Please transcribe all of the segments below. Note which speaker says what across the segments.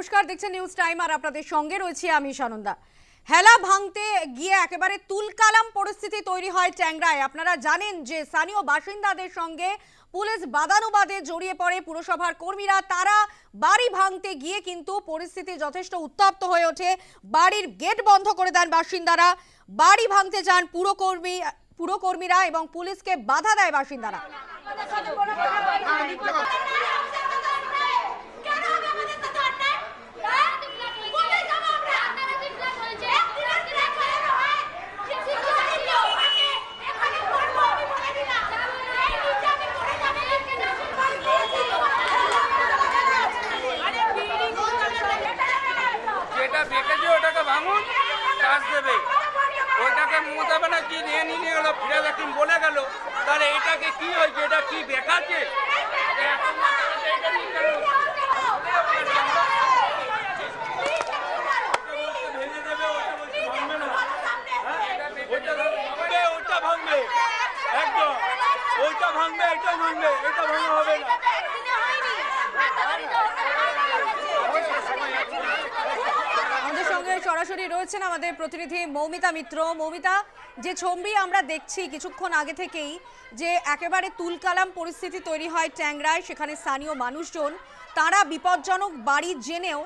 Speaker 1: নমস্কার দেখছেন news time আর আপনাদের সঙ্গে রয়েছি আমি সানন্দা হেলা ভাঙতে গিয়ে একেবারে তুলকালাম পরিস্থিতি তৈরি হয় ট্যাংরায় আপনারা জানেন যে স্থানীয় বাসিন্দাদের সঙ্গে পুলিশ বাদানুবাদে জড়িয়ে পড়ে পুরসভার কর্মীরা তারা বাড়ি ভাঙতে গিয়ে কিন্তু পরিস্থিতি যথেষ্ট উত্তপ্ত হয়ে ওঠে বাড়ির গেট বন্ধ করে দেন বাসিন্দারা বাড়ি ভাঙতে যান পুরকর্মী পুরকর্মীরা এবং পুলিশকে বাধা দেয় বাসিন্দারা
Speaker 2: মমতা ব্যানার্জি নিয়ে নিয়ে গেল ফিরাজ হাকিম বলে গেল? তাহলে এটাকে কি হয়েছে? এটা কি ভাঙবে ওইটা ভাঙবে, একদম। ওইটা ভাঙবে এটা ভাঙবে এটা ভাঙা হবে
Speaker 1: আমাদের সঙ্গে সরাসরি রয়েছেন আমাদের প্রতিনিধি মৌমিতা মিত্র। মৌমিতা, যে ছবি আমরা দেখছি কিছুক্ষণ আগে থেকেই, যে একেবারে তুলকালাম পরিস্থিতি তৈরি হয় ট্যাংরায়, সেখানে স্থানীয় মানুষজন, তারা বিপজ্জনক বাড়ি জেনেও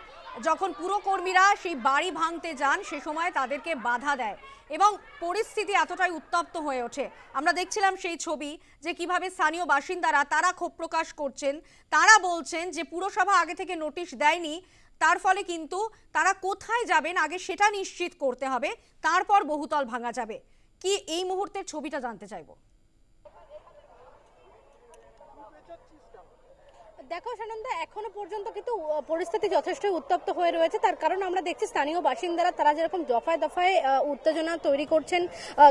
Speaker 1: যখন পুরকর্মীরা সেই বাড়ি ভাঙতে যান, সে সময় তাদেরকে বাধা দেয় এবং পরিস্থিতি এতটাই উত্তপ্ত হয়ে ওঠে। আমরা দেখছিলাম সেই ছবি যে কীভাবে স্থানীয় বাসিন্দারা, তারা ক্ষোভ প্রকাশ করছেন, তারা বলছেন যে পুরসভা আগে থেকে নোটিশ দেয়নি তার ফলে কিন্তু তারা কোথায় যাবেন আগে সেটা নিশ্চিত করতে হবে, তারপর বহুতল ভাঙা যাবে। কি এই মুহূর্তের ছবিটা জানতে চাইব?
Speaker 3: দেখো সানন্দা, এখনও পর্যন্ত কিন্তু পরিস্থিতি যথেষ্ট উত্তপ্ত হয়ে রয়েছে। তার কারণ আমরা দেখছি স্থানীয় বাসিন্দারা, তারা যেরকম দফায় দফায় উত্তেজনা তৈরি করছেন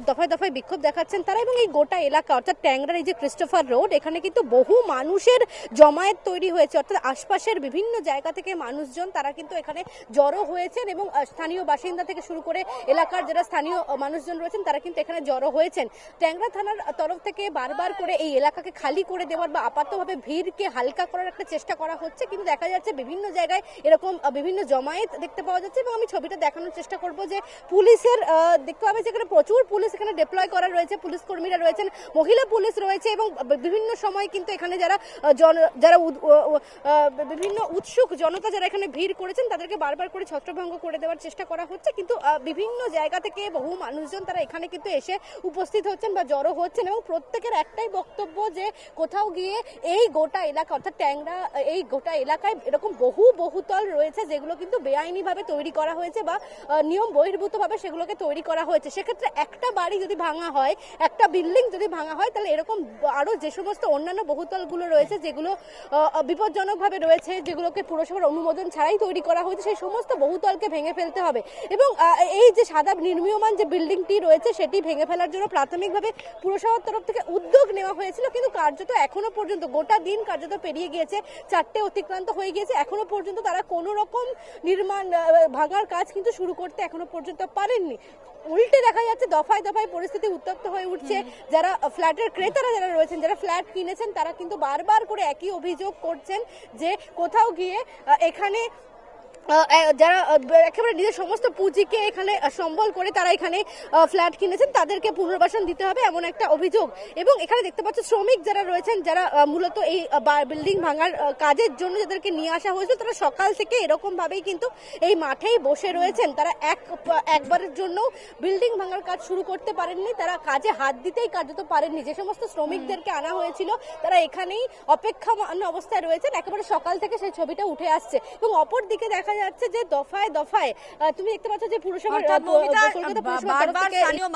Speaker 3: দফায় দফায় বিক্ষোভ দেখাচ্ছেন, তারা এবং এই গোটা এলাকা, অর্থাৎ ট্যাংরার এই যে ক্রিস্টোফার রোড, এখানে কিন্তু বহু মানুষের জমায়েত তৈরি হয়েছে। অর্থাৎ আশপাশের বিভিন্ন জায়গা থেকে মানুষজন, তারা কিন্তু এখানে জড়ো হয়েছেন এবং স্থানীয় বাসিন্দা থেকে শুরু করে এলাকার যারা স্থানীয় মানুষজন রয়েছেন, তারা কিন্তু এখানে জড়ো হয়েছেন। ট্যাংরা থানার তরফ থেকে বারবার করে এই এলাকাকে খালি করে দেওয়ার বা আপাতভাবে ভিড়কে হালকা করার একটা চেষ্টা করা হচ্ছে, কিন্তু দেখা যাচ্ছে বিভিন্ন জায়গায় এরকম বিভিন্ন জমায়েত দেখতে পাওয়া যাচ্ছে এবং আমি ছবিটা দেখানোর চেষ্টা করব যে পুলিশের দেখতে পাবে যেখানে প্রচুর পুলিশ এখানে ডিপ্লয় করা রয়েছে পুলিশ কর্মীরা রয়েছেন, মহিলা পুলিশ রয়েছে এবং বিভিন্ন সময় কিন্তু এখানে যারা জন- যারা বিভিন্ন উৎসুক জনতা যারা এখানে ভিড় করেছেন, তাদেরকে বারবার করে ছত্রভঙ্গ করে দেওয়ার চেষ্টা করা হচ্ছে, কিন্তু বিভিন্ন জায়গা থেকে বহু মানুষজন তারা এখানে কিন্তু এসে উপস্থিত হচ্ছেন বা জড়ো হচ্ছেন এবং প্রত্যেকের একটাই বক্তব্য যে কোথাও গিয়ে এই গোটা এলাকা, অর্থাৎ ট্যাংরা এই গোটা এলাকায় এরকম বহু বহুতল রয়েছে যেগুলো কিন্তু বেআইনিভাবে তৈরি করা হয়েছে বা নিয়ম বহির্ভূতভাবে সেগুলোকে তৈরি করা হয়েছে। সেক্ষেত্রে একটা বাড়ি যদি ভাঙা হয়, একটা বিল্ডিং যদি ভাঙা হয়, তাহলে এরকম আরও যে সমস্ত অন্যান্য বহুতলগুলো রয়েছে যেগুলো বিপজ্জনকভাবে রয়েছে, যেগুলোকে পুরসভার অনুমোদন ছাড়াই তৈরি করা হয়েছে, সেই সমস্ত বহুতলকে ভেঙে ফেলতে হবে। এবং এই যে সাদা নির্মীয়মান যে বিল্ডিংটি রয়েছে, সেটি ভেঙে ফেলার জন্য প্রাথমিকভাবে পুরসভার তরফ থেকে উদ্যোগ নেওয়া হয়েছিল, কিন্তু কার্যত এখনও পর্যন্ত গোটা দিন কার্যত পেরিয়ে গিয়েছে চারটে অতিক্রান্ত হয়ে গিয়েছে এখনও পর্যন্ত তারা কোনো রকম নির্মাণ ভাঙার কাজ কিন্তু শুরু করতে এখনও পর্যন্ত পারেননি। উল্টে দেখা যাচ্ছে দফায় দফায় পরিস্থিতি উত্তপ্ত হয়ে উঠছে। যারা ফ্ল্যাটের ক্রেতারা যারা রয়েছেন যারা ফ্ল্যাট কিনেছেন তারা কিন্তু বারবার করে একই অভিযোগ করছেন যে কোথাও গিয়ে এখানে যারা একেবারে নিজের সমস্ত পুঁজিকে এখানে সম্বল করে তারা এখানে ফ্ল্যাট কিনেছেন, তাদেরকে পুনর্বাসন দিতে হবে এমন একটা অভিযোগ। এবং এখানে দেখতে পাচ্ছ, শ্রমিক যারা রয়েছেন, যারা মূলত এই বিল্ডিং ভাঙার কাজের জন্য যাদেরকে নিয়ে আসা হয়েছিল, তারা সকাল থেকে এরকম ভাবেই কিন্তু এই মাঠেই বসে রয়েছেন। তারা এক, একবারের জন্য বিল্ডিং ভাঙার কাজ শুরু করতে পারেননি, তারা কাজে হাত দিতেই কার্যত পারেননি। যে সমস্ত শ্রমিকদেরকে আনা হয়েছিল, তারা এখানেই অপেক্ষামান অবস্থায় রয়েছেন, একেবারে সকাল থেকে সেই ছবিটা উঠে আসছে। এবং অপর দিকে দেখা যাচ্ছে যে দফায় দফায় তুমি দেখতে পাচ্ছ যে পুরসভার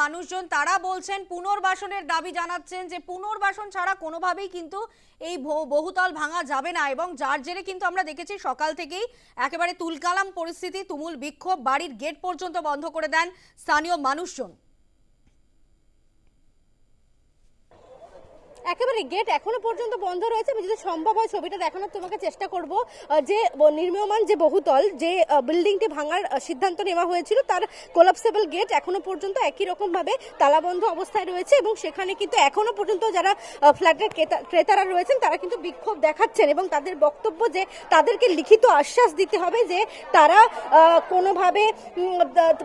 Speaker 1: মানুষজন তারা বলছেন পুনর্বাসনের দাবি জানাচ্ছেন যে পুনর্বাসন ছাড়া কোনোভাবেই কিন্তু এই বহুতল ভাঙা যাবে না এবং যার জেরে কিন্তু আমরা দেখেছি সকাল থেকেই একেবারে তুলকালাম পরিস্থিতি তুমুল বিক্ষোভ বাড়ির গেট পর্যন্ত বন্ধ করে দেন স্থানীয় মানুষজন।
Speaker 3: একেবারে গেট এখনও পর্যন্ত বন্ধ রয়েছে। আমি যদি সম্ভব হয় ছবিটা দেখানোর তোমাকে চেষ্টা করব যে নির্মীয়মান যে বহুতল, যে বিল্ডিংটি ভাঙার সিদ্ধান্ত নেওয়া হয়েছিল, তার কোলাপসেবল গেট এখনও পর্যন্ত একই রকম ভাবে তালাবন্ধ অবস্থায় রয়েছে এবং সেখানে কিন্তু এখনও পর্যন্ত যারা ফ্ল্যাটের ক্রেতা- ক্রেতারা রয়েছেন, তারা কিন্তু বিক্ষোভ দেখাচ্ছেন এবং তাদের বক্তব্য যে তাদেরকে লিখিত আশ্বাস দিতে হবে যে তারা কোনোভাবে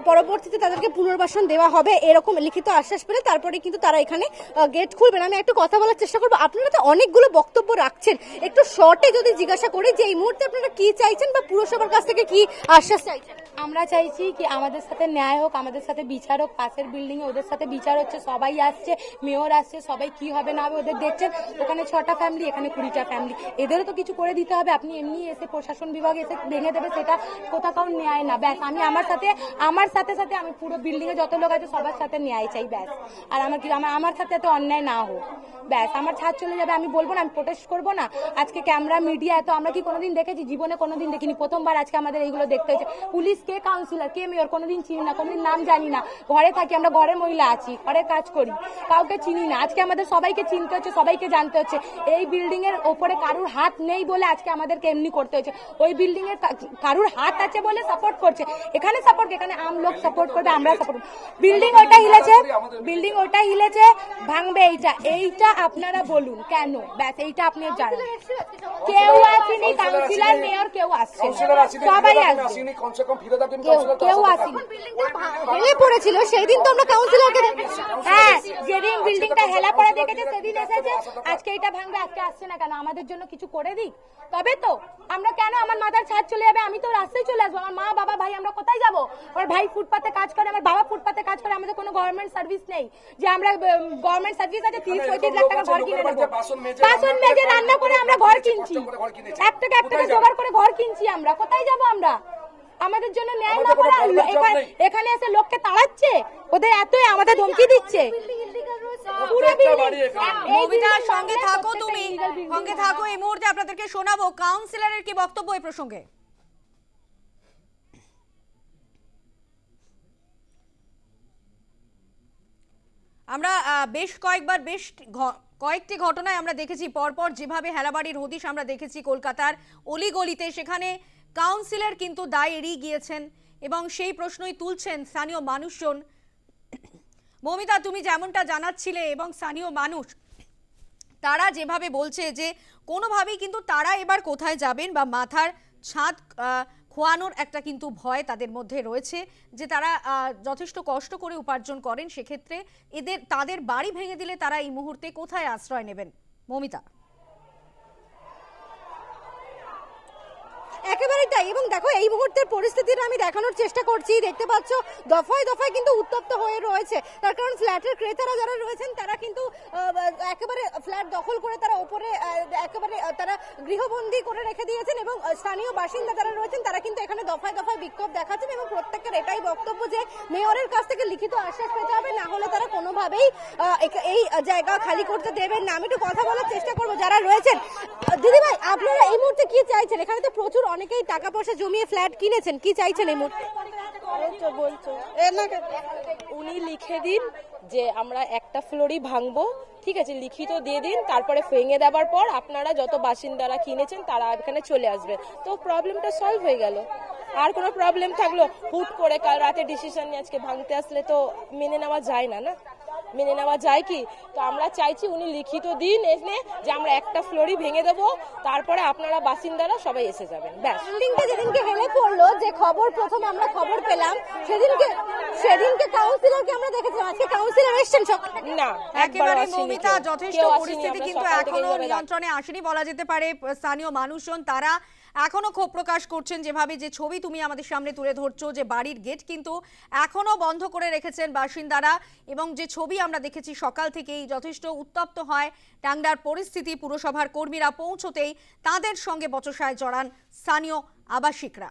Speaker 3: পরবর্তীতে তাদেরকে পুনর্বাসন দেওয়া হবে, এরকম লিখিত আশ্বাস পেলে তারপরে কিন্তু তারা এখানে গেট খুলবেন আমি একটু কথা বলার চেষ্টা করব। আপনারা তো অনেকগুলো বক্তব্য রাখছেন। একটু শর্টে যদি জিজ্ঞাসা করি যে এই মুহূর্তে আপনারা কি চাইছেন বা পুরসভার কাছ থেকে কি আশ্বাস চাইছেন?
Speaker 4: আমরা চাইছি কি আমাদের সাথে ন্যায় হোক, আমাদের সাথে বিচার হোক, পাশের বিল্ডিং এ ওদের সাথে বিচার হচ্ছে, সবাই আসছে মেয়র আসছে, সবাই কি হবে না হবে ওদের দেখছেন। ওখানে ছটা ফ্যামিলি এখানে কুড়িটা ফ্যামিলি এদেরও তো কিছু করে দিতে হবে। আপনি এমনি এসে প্রশাসন বিভাগ এসে ভেঙে দেবে সেটা কোথাও ন্যায় না। ব্যাস, আমি আমার সাথে আমার সাথে সাথে আমি পুরো বিল্ডিং এ যত লোক আছে সবার সাথে ন্যায় চাই, ব্যাস। আর আমার কি, আমার আমার সাথে এত অন্যায় না হোক। ব্যাস। আমার ছাদ চলে যাবে, আমি বলব না, আমি প্রোটেস্ট করব না। আজকে ক্যামেরা মিডিয়া এত আমরা কি কোনোদিন দেখেছি? জীবনে কোনোদিন দেখিনি। প্রথমবার আজকে আমাদের এইগুলো দেখতে হয়েছে। পুলিশ কে কাউন্সিলর কে মেয়র কোনোদিন চিনি না, কোনোদিন নাম জানি না। ঘরে থাকি, আমরা ঘরে মহিলা আছি, ঘরে কাজ করি। কাউকে চিনি না। আজকে আমাদের সবাইকে চিনতে হচ্ছে, সবাইকে জানতে হচ্ছে। এই বিল্ডিং এর ওপরে কারুর হাত নেই বলে আজকে আমাদেরকে এমনি করতে হয়েছে। ওই বিল্ডিং এর কারুর হাত আছে বলে সাপোর্ট করছে। এখানে সাপোর্ট এখানে আম লোক সাপোর্ট করবে, আমরা সাপোর্ট বিল্ডিং ওটা হিলেছে বিল্ডিং ওটা হিলেছে, ভাঙবে এইটা। এইটা আপনারা বলুন কেন? ব্যাস এইটা আপনি জানান কেউ আসেনি কাউন্সিলর মেয়র কেউ আসছে সবাই
Speaker 5: থাকবেন
Speaker 4: কেউ আসেনি।
Speaker 3: ভেঙে পড়েছিল সেই দিন তো আমরা কাউন্সিলরকে
Speaker 4: হ্যাঁ যেদিন বিল্ডিংটা হেলা পড়ে দেখেছে সেদিন এসেছে আজকে এটা ভাঙবে আজকে আসছে না কেন? আমাদের জন্য কিছু করে দিক। তবে তো আমরা কেন আমার মাথার ছাদ চলে যাবে? আমি তো রাস্তায় চলে আসব। আমার মা বাবা ভাই আমরা কোথায় যাব? আমার ভাই ফুটপাতে কাজ করে আমার বাবা ফুটপাতে কাজ করে আমাদের কোনো গভর্নমেন্ট সার্ভিস নেই। যে আমরা গভর্নমেন্ট সার্ভিস আছে তিরিশ পঁয়ত্রিশ লাখ টাকা ঘর কিনে দেবো।
Speaker 5: বাসন মেজে
Speaker 4: রান্না করে আমরা ঘর কিনছি। এক টাকা এক টাকা জোগাড় করে ঘর কিনছি আমরা। কোথায় যাব আমরা? আমাদের জন্য ন্যায় না করে এখানে- এখানে এসে লোককে তাড়াচ্ছে? ওদের এতই আমাদের ধমকি দিচ্ছে। building
Speaker 1: সঙ্গে থাকো তুমি। সঙ্গে থাকো এই মুহূর্তে আপনাদেরকে শোনাবো। কাউন্সিলরের কি বক্তব্য এই প্রসঙ্গে? আমরা বেশ কয়েকবার, বেশ কয়েকটি ঘটনায় আমরা দেখেছি। পরপর যেভাবে হেলাবাড়ির হদিশ আমরা দেখেছি কলকাতার অলিগলিতে, সেখানে কাউন্সিলর কিন্তু দায় এড়িয়ে গিয়েছেন এবং সেই প্রশ্নই তুলছেন স্থানীয় মানুষজন। মমিতা, তুমি যেমনটা জানাচ্ছিলে এবং স্থানীয় মানুষ, তারা যেভাবে বলছে যে কোনোভাবেই কিন্তু তারা এবার কোথায় যাবেন বা মাথার ছাদ খোয়ানোর একটা কিন্তু ভয় তাদের মধ্যে রয়েছে যে তারা যথেষ্ট কষ্ট করে উপার্জন করেন সেক্ষেত্রে এদের, তাদের বাড়ি ভেঙে দিলে তারা এই মুহূর্তে কোথায় আশ্রয় নেবেন? মমিতা।
Speaker 3: একেবারেই তাই। এবং দেখো, এই মুহূর্তের পরিস্থিতিটা আমি দেখানোর চেষ্টা করছি। দেখতে পাচ্ছ, দফায় দফায় কিন্তু উত্তপ্ত হয়ে রয়েছে। তার কারণ ফ্ল্যাটের ক্রেতারা যারা রয়েছেন, তারা কিন্তু একেবারে ফ্ল্যাট দখল করে তারা ওপরে একেবারে তারা গৃহবন্দী করে রেখে দিয়েছেন এবং স্থানীয় বাসিন্দা যারা রয়েছেন, তারা কিন্তু এখানে দফায় দফায় বিক্ষোভ দেখাচ্ছেন এবং প্রত্যেকের এটাই বক্তব্য যে মেয়রের কাছ থেকে লিখিত আশ্বাস পেতে হবে, না হলে তারা কোনোভাবেই এই জায়গা খালি করতে দেবেন না। আমি একটু কথা বলার চেষ্টা করব যারা রয়েছেন। দিদি ভাই আপনারা এই মুহূর্তে কি চাইছেন? এখানে তো প্রচুর অনেকেই টাকা পয়সা জমিয়ে ফ্ল্যাট কিনেছেন। কি চাইছেন এই মুহূর্তে?
Speaker 6: উনি লিখে দিন যে আমরা একটা ফ্লোরই ভাঙবো, ঠিক আছে, লিখিত দিয়ে দিন, তারপরে ভেঙে দেওয়ার পর আপনারা যত বাসিন্দারা কিনেছেন তারা এখানে চলে আসবে তো প্রবলেমটা সলভ হয়ে গেল। আর কোনো প্রবলেম থাকল? হুট করে কাল রাতে ডিসিশন নিয়ে আজকে ভাঙতে আসলে তো মেনে নেওয়া যায় না না? মেনে নেওয়া যায় কি? তো আমরা চাইছি উনি লিখিত দিন এনে যে আমরা একটা ফ্লোরই ভেঙে দেবো তারপরে আপনারা বাসিন্দারা সবাই এসে যাবেন। ব্যাস।
Speaker 3: বিল্ডিংটা যেদিনকে হেলে পড়ল যে খবর প্রথম আমরা খবর পেলাম সেদিনকে সেদিনকে কাউন্সিলরকে আমরা দেখেছিলাম। আজকে কাউন্সিলর এসছেন
Speaker 6: না একবার
Speaker 1: মৌমিতা যথেষ্ট পরিস্থিতি কিন্তু
Speaker 6: এখনও
Speaker 1: নিয়ন্ত্রণে আসেনি বলা যেতে পারে স্থানীয় মানুষজন তারা এখনও ক্ষোভ প্রকাশ করছেন যেভাবে যে ছবি তুমি আমাদের সামনে তুলে ধরছো, যে বাড়ির গেট কিন্তু এখনও বন্ধ করে রেখেছেন বাসিন্দারা এবং যে ছবি আমরা দেখেছি সকাল থেকেই যথেষ্ট উত্তপ্ত হয়। টাংডার পরিস্থিতি, পুরসভার কর্মীরা পৌঁছতেই তাদের সঙ্গে বচসায় জড়ান স্থানীয় আবাসিকরা।